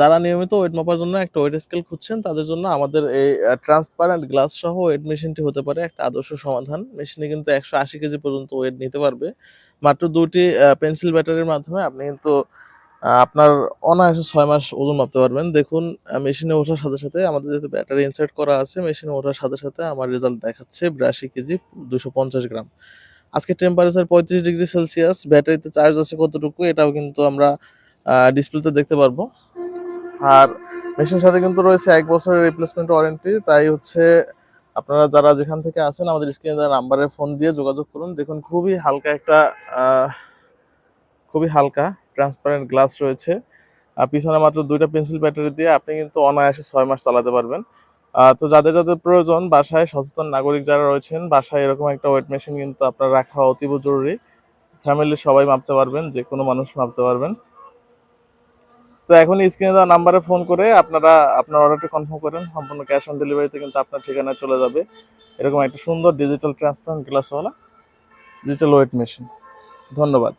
যারা নিয়মিত ওয়েট মাপার জন্য একটা ওয়েট স্কেল খুঁজছেন, তাদের জন্য আমাদের এই ট্রান্সপারেন্ট গ্লাস সহ ওয়েট মেশিনটি হতে পারে একটা আদর্শ সমাধান। মেশিনে কিন্তু একশো আশি কেজি পর্যন্ত ওয়েট নিতে পারবে। মাত্র দুটি পেন্সিল ব্যাটারির মাধ্যমে আপনি কিন্তু আপনার অনায়াসে ছয় মাস ওজন মাপতে পারবেন। দেখুন মেশিনে ওঠার সাথে সাথে আমাদের যেহেতু ব্যাটারি ইনসার্ট করা আছে, মেশিনে ওঠার সাথে সাথে আমার রেজাল্ট দেখাচ্ছে বিরাশি কেজি, দুশো পঞ্চাশ গ্রাম। আজকে টেম্পারেচার পঁয়ত্রিশ ডিগ্রি সেলসিয়াস ব্যাটারিতে চার্জ আছে কতটুকু, এটাও কিন্তু আমরা ডিসপ্লেতে দেখতে পারব। আর মেশিনের সাথে কিন্তু রয়েছে এক বছরের রিপ্লেসমেন্ট ওয়ারেন্টি তাই হচ্ছে আপনারা যারা যেখান থেকে আসেন আমাদের স্ক্রিনে দেওয়া নাম্বারে ফোন দিয়ে যোগাযোগ করুন। দেখুন, খুবই হালকা একটা খুবই হালকা ট্রান্সপারেন্ট গ্লাস রয়েছে। পিছনে মাত্র দুইটা পেন্সিল ব্যাটারি দিয়ে আপনি কিন্তু অনায়াসে ছয় মাস চালাতে পারবেন। তো যাদের যাদের প্রয়োজন, বাসায় সচেতন নাগরিক যারা রয়েছেন, বাসায় এরকম একটা ওয়েট মেশিন কিন্তু আপনার রাখা অতীব জরুরি। ফ্যামিলির সবাই মাপতে পারবেন যে কোনো মানুষ মাপতে পারবেন। তো এখন স্ক্রিনে দেওয়া নাম্বারে ফোন করে আপনারা আপনার অর্ডারটি কনফার্ম করেন। সম্পূর্ণ ক্যাশ অন ডেলিভারিতে কিন্তু আপনার ঠিকানায় চলে যাবে। এরকম একটা সুন্দর ডিজিটাল ট্রান্সপারেন্ট গ্লাসওয়ালা ডিজিটাল ওয়েট মেশিন ধন্যবাদ।